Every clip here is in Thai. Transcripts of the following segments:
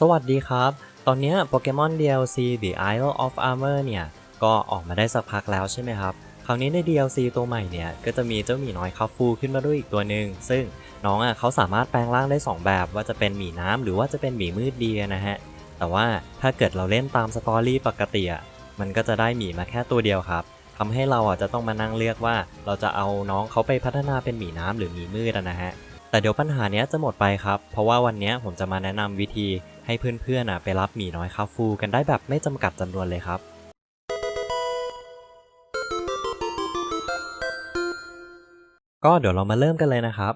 สวัสดีครับ ตอนนี้โปเกมอน DLC The Isle of Armor เนี่ย ก็ออกมาได้สักพักแล้วใช่ไหมครับ คราวนี้ใน DLC ตัวใหม่เนี่ย ก็จะมีเจ้าหมีน้อยคาฟูขึ้นมาด้วยอีกตัวหนึ่ง ซึ่งน้องอะเขาสามารถแปลงร่างได้ 2 แบบ ว่าจะเป็นหมีน้ำหรือว่าจะเป็นหมีมืดเดียนะฮะ แต่ว่าถ้าเกิดเราเล่นตามสตอรี่ปกติอะ มันก็จะได้หมีมาแค่ตัวเดียวครับทำให้เราอะจะต้องมานั่งเลือกว่าเราจะเอาน้องเขาไปพัฒนาเป็นหมีน้ำหรือหมีมืดนะฮะ แต่เดี๋ยวปัญหาเนี้ยจะหมดไปครับ เพราะว่าวันนี้ผมจะมาแนะนำวิธี ให้เพื่อนๆไปรับหมีน้อยคาฟูกันได้แบบไม่จำกัดจำนวนเลยครับก็เดี๋ยวเรามาเริ่มกันเลยนะครับ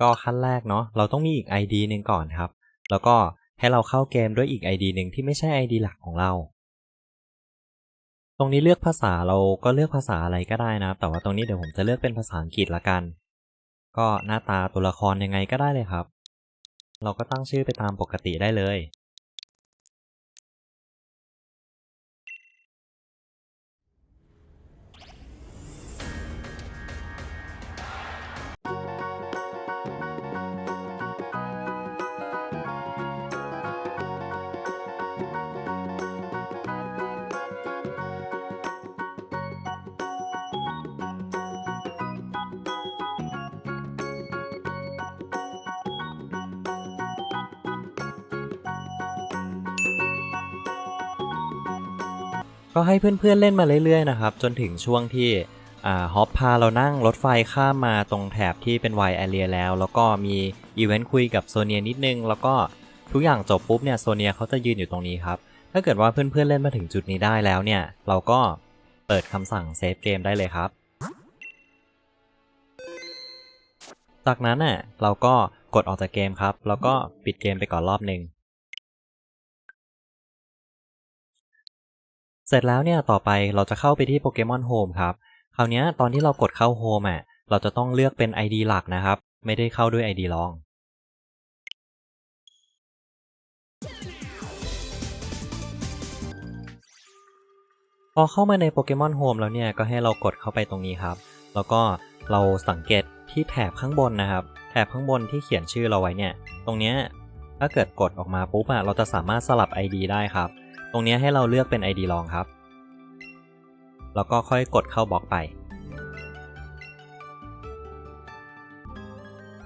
ก็ขั้นแรกเนาะเราต้องมีอีก ID หนึ่งก่อนครับ แล้วก็ให้เราเข้าเกมด้วยอีก ID หนึ่งที่ไม่ใช่ ID หลักของเรา ตรงนี้เลือกภาษาเราก็เลือกภาษาอะไรก็ได้นะแต่ว่าตรงนี้เดี๋ยวผมจะเลือกเป็นภาษาอังกฤษละกัน ก็หน้าตาตัวละครยังไงก็ได้เลยครับ เราก็ตั้งชื่อไปตามปกติได้เลย ก็ให้เพื่อนๆเล่นมาเรื่อยๆนะครับ จนถึงช่วงที่ฮอปพาเรานั่งรถไฟข้ามมาตรงแถบที่เป็นไวแอเรียแล้ว แล้วก็มีอีเวนต์คุยกับโซเนียนิดนึง แล้วก็ทุกอย่างจบปุ๊บเนี่ยโซเนียเขาจะยืนอยู่ตรงนี้ครับ ถ้าเกิดว่าเพื่อนๆเล่นมาถึงจุดนี้ได้แล้วเนี่ย เราก็เปิดคำสั่งเซฟเกมได้เลยครับ จากนั้นน่ะเราก็กดออกจากเกมครับ แล้วก็ปิดเกมไปก่อนรอบหนึ่ง เสร็จแล้วเนี่ยต่อไปเราจะเข้าไปที่โปเกมอนโฮมครับ คราวนี้ตอนที่เรากดเข้าโฮมอะเราจะต้องเลือกเป็น ID หลักนะครับ ไม่ได้เข้าด้วย ID รอง พอเข้ามาในโปเกมอนโฮมแล้วเนี่ยก็ให้เรากดเข้าไปตรงนี้ครับ แล้วก็เราสังเกตที่แถบข้างบนนะครับ แถบข้างบนที่เขียนชื่อเราไว้เนี่ย ตรงเนี้ยถ้าเกิดกดออกมาปุ๊บอะเราจะสามารถสลับ ID ได้ครับ รงนี้ให้เราเลือกเป็น ID รองครับ แล้วก็ค่อยกดเข้าบล็อกไป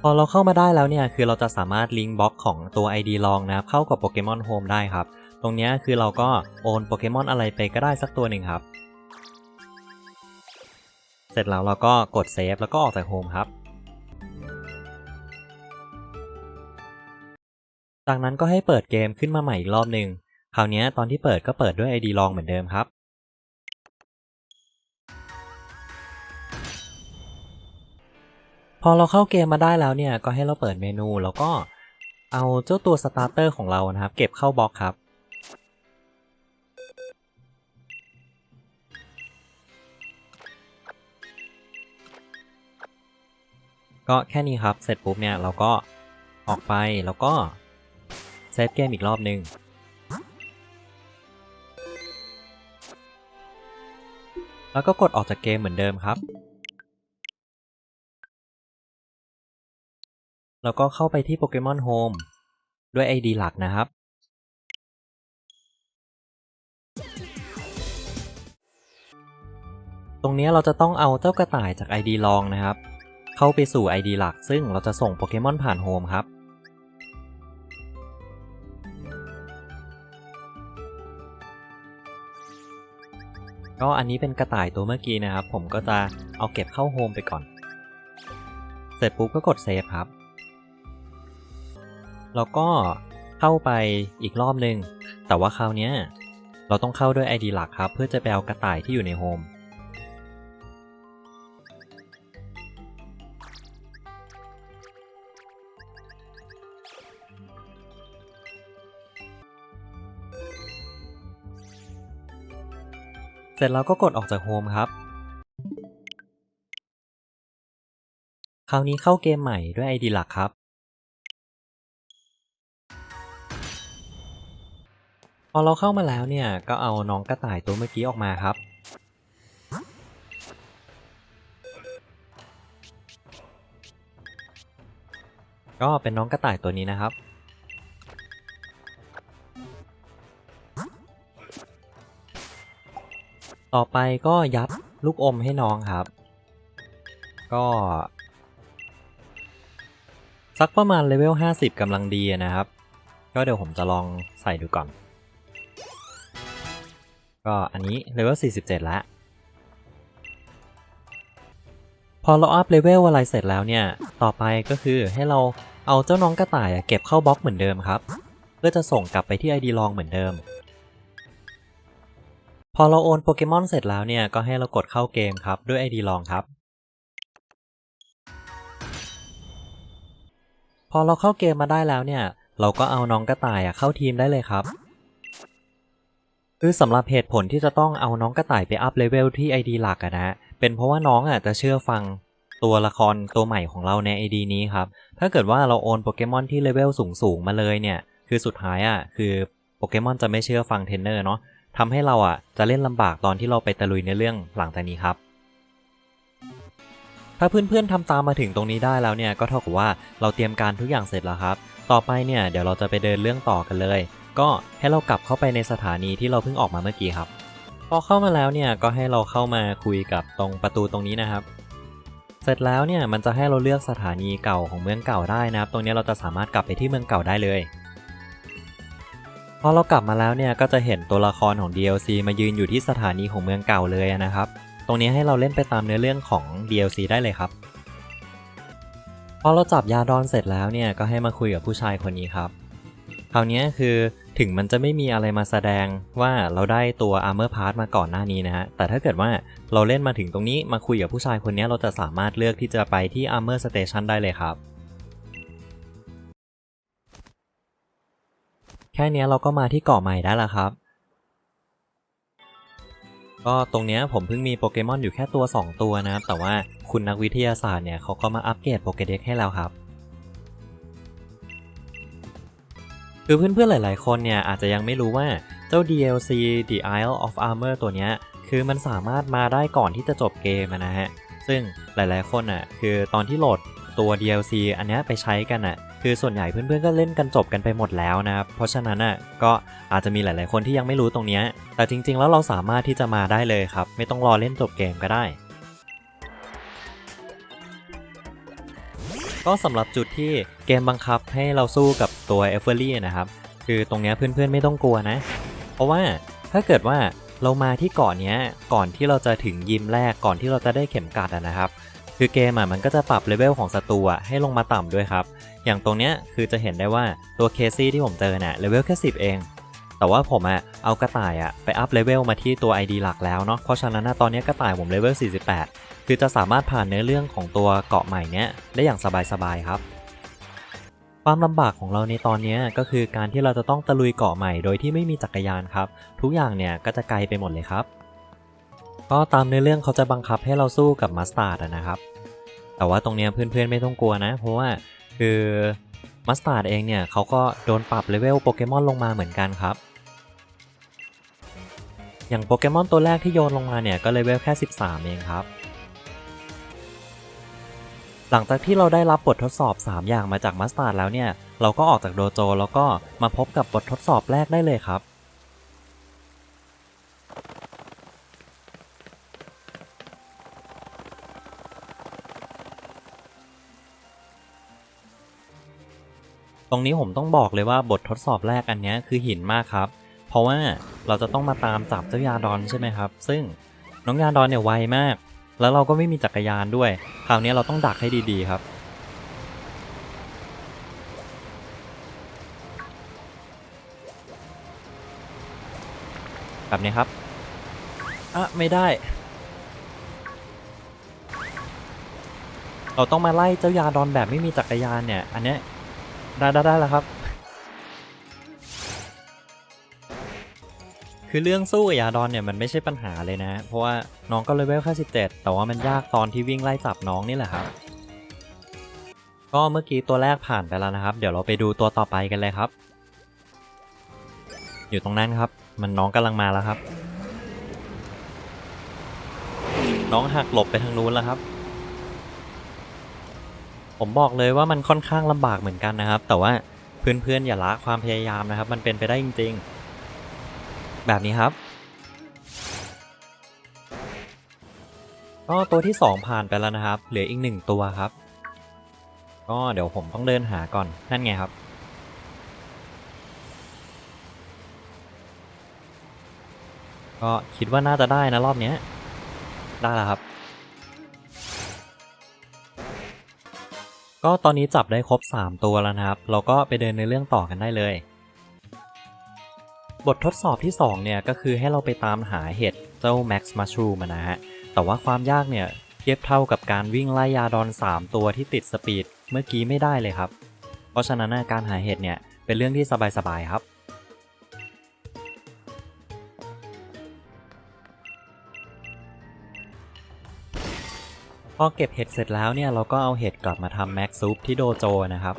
พอเราเข้ามาได้แล้วเนี่ย คือเราจะสามารถลิงก์บล็อกของตัว ID รองนะครับเข้ากับโปเกมอนโฮมได้ครับ ตรงนี้คือเราก็โอนโปเกมอนอะไรไปก็ได้สักตัวหนึ่งครับ เสร็จแล้วเราก็กดเซฟแล้วก็ออกจากโฮมครับจากนั้นก็ให้เปิดเกมขึ้นมาใหม่อีกรอบหนึ่ง คราวนี้ตอนที่เปิดก็เปิดด้วย ID รองเหมือนเดิมครับ พอเราเข้าเกมมาได้แล้วเนี่ยก็ให้เราเปิดเมนูแล้วก็เอาเจ้าตัวสตาร์เตอร์ของเรานะครับ เก็บเข้าบล็อกครับ ก็แค่นี้ครับเสร็จปุ๊บเนี่ยเราก็ออกไปแล้วก็เซฟเกมอีกรอบหนึ่ง แล้วก็กดออกจากเกมเหมือนเดิมครับ แล้วก็เข้าไปที่โปเกมอนโฮมด้วย ID หลักนะครับ ตรงนี้เราจะต้องเอาเจ้ากระต่ายจาก ID รองนะครับ เข้าไปสู่ ID หลัก ซึ่งเราจะส่งโปเกมอนผ่านโฮมครับ ก็อันนี้เป็นกระต่ายตัวเมื่อกี้นะครับ ผมก็จะเอาเก็บเข้าโฮมไปก่อน เสร็จปุ๊บก็กดเซฟครับ แล้วก็เข้าไปอีกรอบหนึ่งแต่ว่าคราวนี้เราต้องเข้าด้วย ID หลักครับ เพื่อจะไปเอากระต่ายที่อยู่ในโฮม เสร็จแล้วก็กดออกจากโฮมครับ คราวนี้เข้าเกมใหม่ด้วย ID หลักครับ พอเราเข้ามาแล้วเนี่ย ก็เอาน้องกระต่ายตัวเมื่อกี้ออกมาครับ ก็เป็นน้องกระต่ายตัวนี้นะครับ ต่อไปก็ยัดลูกอมให้น้องครับ ก็ สักประมาณเลเวล 50กำลังดีนะครับ ก็เดี๋ยวผมจะลองใส่ดูก่อน ก็อันนี้เลเวล 47 แล้ว พอเราอัพเลเวลอะไรเสร็จแล้วเนี่ย ต่อไปก็คือให้เราเอาเจ้าน้องกระต่ายอะเก็บเข้าบล็อกเหมือนเดิมครับ เพื่อจะส่งกลับไปที่ ID ลองเหมือนเดิม อเราโอนโปเกมอนเสร็จแล้วเนี่ย ก็ให้เรากดเข้าเกมครับ ด้วย ID ลองครับ พอเราเข้าเกมมาได้แล้วเนี่ย เราก็เอาน้องกระต่ายเข้าทีมได้เลยครับคือสำหรับเหตุผลที่จะต้องเอาน้องกระต่ายไปอัพเลเวลที่ ID หลักอะนะเป็นเพราะว่าน้องอะจะเชื่อฟังตัวละครตัวใหม่ของเราใน ID นี้ครับ ถ้าเกิดว่าเราโอนโปเกมอนที่เลเวลสูงๆมาเลยเนี่ย คือสุดท้ายอะคือโปเกมอนจะไม่เชื่อฟังเทรนเนอร์เนาะ ทำให้เราอะจะเล่นลำบากตอนที่เราไปตะลุยในเรื่องหลังจากนี้ครับ ถ้าเพื่อนๆทำตามมาถึงตรงนี้ได้แล้วเนี่ยก็เท่ากับว่าเราเตรียมการทุกอย่างเสร็จแล้วครับ ต่อไปเนี่ยเดี๋ยวเราจะไปเดินเรื่องต่อกันเลย ก็ให้เรากลับเข้าไปในสถานีที่เราเพิ่งออกมาเมื่อกี้ครับ พอเข้ามาแล้วเนี่ยก็ให้เราเข้ามาคุยกับตรงประตูตรงนี้นะครับเสร็จแล้วเนี่ยมันจะให้เราเลือกสถานีเก่าของเมืองเก่าได้นะครับ ตรงนี้เราจะสามารถกลับไปที่เมืองเก่าได้เลย พอเรากลับมาแล้วเนี่ยก็จะเห็นตัวละครของ DLC มายืนอยู่ที่สถานีของเมืองเก่าเลยนะครับ ตรงนี้ให้เราเล่นไปตามเนื้อเรื่องของ DLC ได้เลยครับ พอเราจับยาดอนเสร็จแล้วเนี่ยก็ให้มาคุยกับผู้ชายคนนี้ครับ คราวนี้คือถึงมันจะไม่มีอะไรมาแสดงว่าเราได้ตัว Armor Part มาก่อนหน้านี้นะฮะ แต่ถ้าเกิดว่าเราเล่นมาถึงตรงนี้มาคุยกับผู้ชายคนนี้เราจะสามารถเลือกที่จะไปที่ Armor Station ได้เลยครับ ค่นี้เราก็มาที่เกาะใหม่ได้แล้วครับ ก็ตรงนี้ผมเพิ่งมีโปเกมอนอยู่แค่ตัว 2 ตัวนะครับ แต่ว่าคุณนักวิทยาศาสตร์เนี่ยเขาก็มาอัปเกรดโปเกเด็กให้แล้วครับคือเพื่อนๆหลายๆคนเนี่ยอาจจะยังไม่รู้ว่าเจ้า DLC The Isle of Armor ตัวเนี้ยคือมันสามารถมาได้ก่อนที่จะจบเกมนะฮะ ซึ่งหลายๆคนอะคือตอนที่โหลดตัว DLC อันนี้ไปใช้กันอะ คือส่วนใหญ่เพื่อนๆก็เล่นกันจบกันไปหมดแล้วนะครับ เพราะฉะนั้นอะก็อาจจะมีหลายๆคนที่ยังไม่รู้ตรงนี้แต่จริงๆ แล้วเราสามารถที่จะมาได้เลยครับ ไม่ต้องรอเล่นจบเกมก็ได้ ก็สำหรับจุดที่เกมบังคับให้เราสู้กับตัวเอฟเฟอรี่นะครับ คือตรงนี้เพื่อนๆไม่ต้องกลัวนะ เพราะว่าถ้าเกิดว่าเรามาที่เกาะเนี้ก่อนที่เราจะถึงยิมแรกก่อนที่เราจะได้เข็มกัดนะครับ คือเกมอะมันก็จะปรับเลเวลของศัตรูให้ลงมาต่ำด้วยครับ อย่างตรงเนี้ยคือจะเห็นได้ว่าตัวเคซี่ที่ผมเจอเนี่ยเลเวลแค่10เอง แต่ว่าผมอะเอากระต่ายอะไปอัพเลเวลมาที่ตัว ID หลักแล้วเนาะ เพราะฉะนั้นตอนนี้กระต่ายผมเลเวล48 คือจะสามารถผ่านเนื้อเรื่องของตัวเกาะใหม่เนี้ยได้อย่างสบายๆครับความลำบากของเราในตอนนี้ก็คือการที่เราจะต้องตะลุยเกาะใหม่โดยที่ไม่มีจักรยานครับ ทุกอย่างเนี่ยก็จะไกลไปหมดเลยครับ ก็ตามเนื้อเรื่องเขาจะบังคับให้เราสู้กับมัสตาร์ดนะครับ แต่ว่าตรงเนี้ยเพื่อนๆไม่ต้องกลัวนะ เพราะว่าคือมัสตาร์ดเองเนี่ยเขาก็โดนปรับเลเวลโปเกมอนลงมาเหมือนกันครับ อย่างโปเกมอนตัวแรกที่โยนลงมาเนี่ยก็เลเวลแค่ 13 เองครับ หลังจากที่เราได้รับบททดสอบ 3 อย่างมาจากมัสตาร์ดแล้วเนี่ย เราก็ออกจากโดโจแล้วก็มาพบกับบททดสอบแรกได้เลยครับ ตรงนี้ผมต้องบอกเลยว่าบททดสอบแรกอันนี้คือหินมากครับ เพราะว่าเราจะต้องมาตามจับเจ้ายาดอนใช่ไหมครับ ซึ่งน้องยาดอนเนี่ยไวมาก แล้วเราก็ไม่มีจักรยานด้วย คราวนี้เราต้องดักให้ดีๆครับแบบนี้ครับ อะ ไม่ได้ เราต้องมาไล่เจ้ายาดอนแบบไม่มีจักรยานเนี่ย อันเนี้ย ได้ได้ได้แล้วครับ คือเรื่องสู้กับยาดอนเนี่ยมันไม่ใช่ปัญหาเลยนะ เพราะว่าน้องก็เลเวลแค่17 แต่ว่ามันยากตอนที่วิ่งไล่จับน้องนี่แหละครับ ก็เมื่อกี้ตัวแรกผ่านไปแล้วนะครับ เดี๋ยวเราไปดูตัวต่อไปกันเลยครับ อยู่ตรงนั้นครับ มันน้องกำลังมาแล้วครับ น้องหักหลบไปทางนู้นแล้วครับ ผมบอกเลยว่ามันค่อนข้างลำบากเหมือนกันนะครับ แต่ว่าเพื่อนๆอย่าละความพยายามนะครับ มันเป็นไปได้จริง ๆ แบบนี้ครับก็ตัวที่ 2 ผ่านไปแล้วนะครับ เหลืออีกหนึ่งตัวครับ ก็เดี๋ยวผมต้องเดินหาก่อนนั่นไงครับ ก็คิดว่าน่าจะได้นะรอบนี้ได้แล้วครับ ก็ตอนนี้จับได้ครบ 3 ตัวแล้วนะครับ เราก็ไปเดินในเรื่องต่อกันได้เลย บททดสอบที่ 2 เนี่ย ก็คือให้เราไปตามหาเห็ดเจ้า Max Mushroom อะนะฮะ แต่ว่าความยากเนี่ยเทียบเท่ากับการวิ่งไล่ยาดอน 3 ตัวที่ติดสปีดเมื่อกี้ไม่ได้เลยครับ เพราะฉะนั้นการหาเห็ดเนี่ยเป็นเรื่องที่สบายๆครับ อเก็บเห็ดเสร็จแล้วเนี่ยเราก็เอาเห็ดกลับมาทำแม็กซูปที่โดโจนะครับ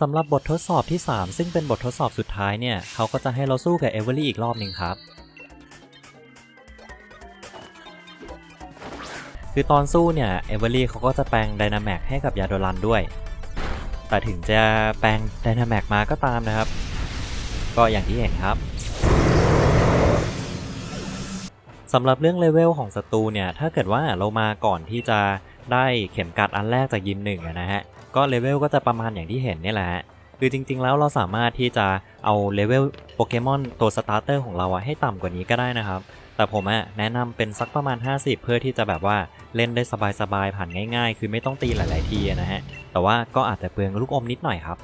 สำหรับบททดสอบที่ 3 ซึ่งเป็นบททดสอบสุดท้ายเนี่ยเขาก็จะให้เราสู้กับเอเวอรี่อีกรอบหนึ่งครับ คือตอนสู้เนี่ยเอเวอรี่เขาก็จะแปลงไดนาแมกให้กับยาโดรันด้วย แต่ถึงจะแปลงไดนาแมกมาก็ตามนะครับ ก็อย่างที่เห็นครับ สำหรับเรื่องเลเวลของศัตรูเนี่ย ถ้าเกิดว่าเรามาก่อนที่จะได้เข็มกัดอันแรกจากยิมหนึ่งนะฮะ ก็เลเวลก็จะประมาณอย่างที่เห็นนี่แหละคือจริงๆแล้วเราสามารถที่จะเอาเลเวลโปเกมอนตัวสตาร์เตอร์ของเราอะให้ต่ำกว่านี้ก็ได้นะครับ แต่ผมอะแนะนำเป็นสักประมาณ 50 เพื่อที่จะแบบว่าเล่นได้สบายๆผ่านง่าย ๆ คือไม่ต้องตีหลาย ๆ ทีนะฮะ แต่ว่าก็อาจจะเปลืองลูกอมนิดหน่อยครับ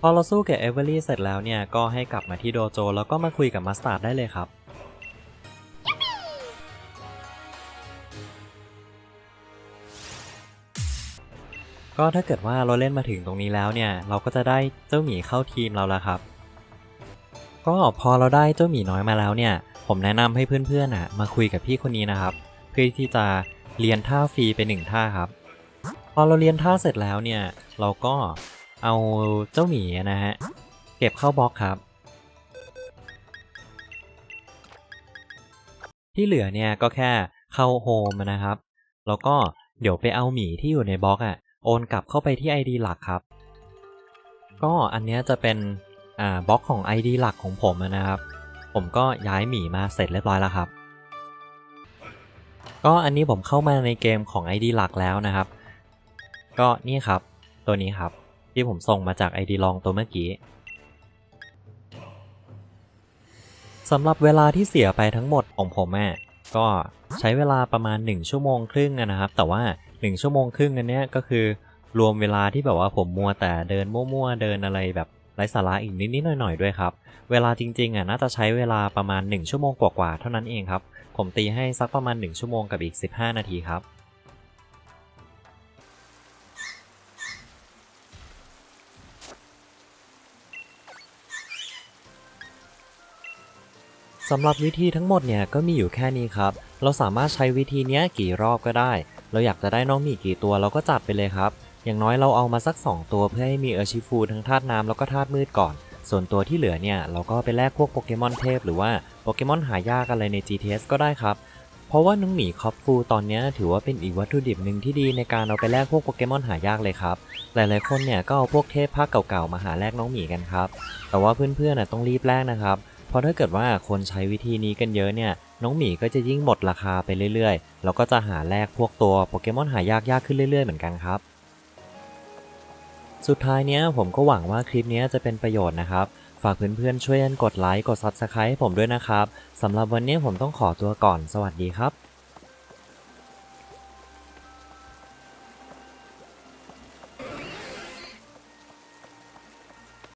พอเราสู้กับเอเวอรี่เสร็จแล้วเนี่ยก็ให้กลับมาที่โดโจแล้วก็มาคุยกับมัสตาร์ดได้เลยครับ ก็ถ้าเกิดว่าเราเล่นมาถึงตรงนี้แล้วเนี่ย เราก็จะได้เจ้าหมีเข้าทีมเราแล้วครับ ก็พอเราได้เจ้าหมีน้อยมาแล้วเนี่ย ผมแนะนำให้เพื่อนๆน่ะมาคุยกับพี่คนนี้นะครับ เพื่อที่จะเรียนท่าฟรีไปหนึ่งท่าครับ พอเราเรียนท่าเสร็จแล้วเนี่ย เราก็เอาเจ้าหมีนะฮะเก็บเข้าบล็อกครับ ที่เหลือเนี่ยก็แค่เข้าโฮมนะครับ แล้วก็เดี๋ยวไปเอาหมีที่อยู่ในบล็อกอะ โอนกลับเข้าไปที่ ID หลักครับ ก็อันนี้จะเป็นบล็อกของ ID หลักของผมนะครับ ผมก็ย้ายหมีมาเสร็จเรียบร้อยแล้วครับ ก็อันนี้ผมเข้ามาในเกมของ ID หลักแล้วนะครับ ก็นี่ครับตัวนี้ครับที่ผมส่งมาจาก ID ลองตัวเมื่อกี้สำหรับเวลาที่เสียไปทั้งหมดของผมอะก็ใช้เวลาประมาณ 1 ชั่วโมงครึ่งนะครับ แต่ว่า 1ชั่วโมงครึ่งอันเนี้ยก็คือรวมเวลาที่แบบว่าผมมัวแต่เดินมั่วๆเดินอะไรแบบไร้สาระอีกนิดๆหน่อยๆด้วยครับ เวลาจริงๆอะน่าจะใช้เวลาประมาณ 1 ชั่วโมงกว่าๆเท่านั้นเองครับ ผมตีให้สักประมาณ 1 ชั่วโมงกับอีก 15 นาทีครับสำหรับวิธีทั้งหมดเนี่ยก็มีอยู่แค่นี้ครับ เราสามารถใช้วิธีเนี้ยกี่รอบก็ได้ เราอยากจะได้น้องหมีกี่ตัวเราก็จัดไปเลยครับ อย่างน้อยเราเอามาสัก 2 ตัวเพื่อให้มีเออร์ชิฟูทั้งธาตุน้ำแล้วก็ธาตุมืดก่อน ส่วนตัวที่เหลือเนี่ยเราก็ไปแลกพวกโปเกมอนเทพหรือว่าโปเกมอนหายากอะไรใน GTS ก็ได้ครับ เพราะว่าน้องหมีคอปฟูตอนนี้ถือว่าเป็นอีกวัตถุดิบหนึ่งที่ดีในการเอาไปแลกพวกโปเกมอนหายากเลยครับ หลายๆคนเนี่ยก็เอาพวกเทพภาคเก่าๆมาหาแลกน้องหมีกันครับ แต่ว่าเพื่อนๆน่ะต้องรีบแลกนะครับเพราะถ้าเกิดว่าคนใช้วิธีนี้กันเยอะเนี่ย น้องหมีก็จะยิ่งหมดราคาไปเรื่อยๆ แล้วก็จะหาแลกพวกตัวโปเกมอนหายากยากขึ้นเรื่อยๆ เหมือนกันครับ สุดท้ายเนี้ยผมก็หวังว่าคลิปนี้จะเป็นประโยชน์นะครับ ฝากเพื่อนๆช่วยกันกดไลค์กด Subscribe ให้ผมด้วยนะครับสำหรับวันนี้ผมต้องขอตัวก่อน สวัสดีครับ